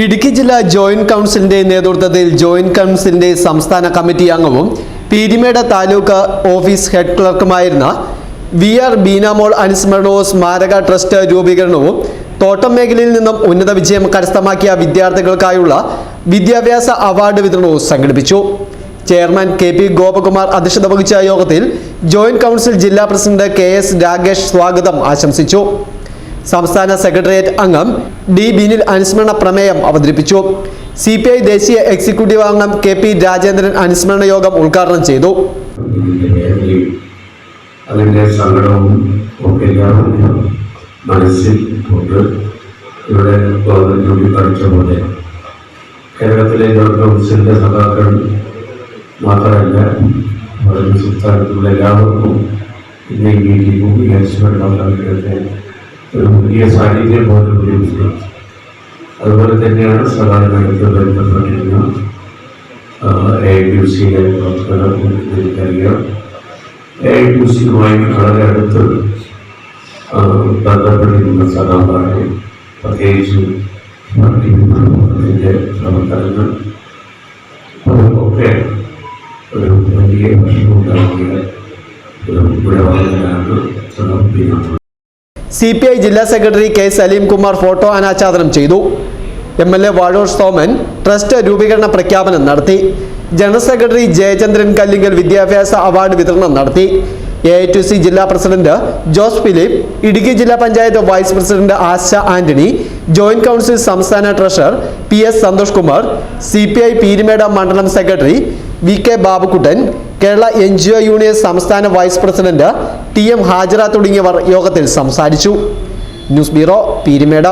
ഇടുക്കി ജില്ലാ ജോയിന്റ് കൗൺസിലിന്റെ നേതൃത്വത്തിൽ ജോയിന്റ് കൗൺസിലിന്റെ സംസ്ഥാന കമ്മിറ്റി അംഗവും പീരിമേട് താലൂക്ക് ഓഫീസ് ഹെഡ് ക്ലർക്കുമായിരുന്ന വി ആർ ബീനാമോൾ അനുസ്മരണവും സ്മാരക ട്രസ്റ്റ് രൂപീകരണവും തോട്ടം മേഖലയിൽ നിന്നും ഉന്നത വിജയം കരസ്ഥമാക്കിയ വിദ്യാർത്ഥികൾക്കായുള്ള വിദ്യാഭ്യാസ അവാർഡ് വിതരണവും സംഘടിപ്പിച്ചു. ചെയർമാൻ കെ പി ഗോപകുമാർ അധ്യക്ഷത വഹിച്ച യോഗത്തിൽ ജോയിന്റ് കൗൺസിൽ ജില്ലാ പ്രസിഡന്റ് കെ എസ് രാഗേഷ് സ്വാഗതം ആശംസിച്ചു. സംസ്ഥാന സെക്രട്ടേറിയറ്റ് അംഗം ഡി ബിനിൽ അനുസ്മരണ പ്രമേയം അവതരിപ്പിച്ചു. സി പി ഐ ദേശീയ എക്സിക്യൂട്ടീവ് അംഗം കെ പി രാജേന്ദ്രൻ അനുസ്മരണ യോഗം ഉദ്ഘാടനം ചെയ്തു. അതിന്റെ സങ്കടവും ഒക്കെ മനസ്സിൽ കൊണ്ട് ഇവിടെ പഠിച്ച പോലെ. കേരളത്തിലെ ജോയിന്റ് കൗൺസിലിന്റെ സഖാക്കൾ മാത്രമല്ല വളരെ സംസ്ഥാനത്തുള്ള എല്ലാവർക്കും ഇന്ന് ഈ മീറ്റിംഗും ഈ പുതിയ സാന്നിധ്യം പോലെ ഉപയോഗിച്ചു അതുപോലെ തന്നെയാണ് സദാനത്ത് ബന്ധപ്പെട്ടിരുന്ന എ പി സിയിലെ പ്രവർത്തനം എനിക്കറിയാം എ പി സിയുമായി വളരെ അടുത്ത് ആ, ബന്ധപ്പെട്ടിരുന്ന സദാഭാരെ പ്രത്യേകിച്ച് പാർട്ടി വിഭാഗത്തിൻ്റെ പ്രവർത്തനങ്ങൾ അതൊക്കെ ഒരു വലിയ പ്രശ്നമുണ്ടാക്കിയ ഒരു ഇടപാടിലാണ് സമർപ്പിക്കുന്നത് സി പി ഐ ജില്ലാ secretary K Saleem Kumar photo അനാച്ഛാദനം ചെയ്തു. M L A Vazhoor Soman trust രൂപീകരണ പ്രഖ്യാപനം നടത്തി. ജനറൽ സെക്രട്ടറി ജയചന്ദ്രൻ കല്ലിങ്കൽ വിദ്യാഭ്യാസ അവാർഡ് വിതരണം നടത്തി. എ ഐ ടു സി ജില്ലാ പ്രസിഡന്റ് ജോസ് ഫിലിപ്പ് ഇടുക്കി ജില്ലാ panchayat vice president Asha Antony joint council സംസ്ഥാന treasurer P S Santhosh Kumar C P I Peermade മണ്ഡലം secretary V K Babukuttan Kerala N G O union സംസ്ഥാന vice president T M Hajara തുടങ്ങിയവർ യോഗത്തിൽ സംസാരിച്ചു. News bureau Peermade.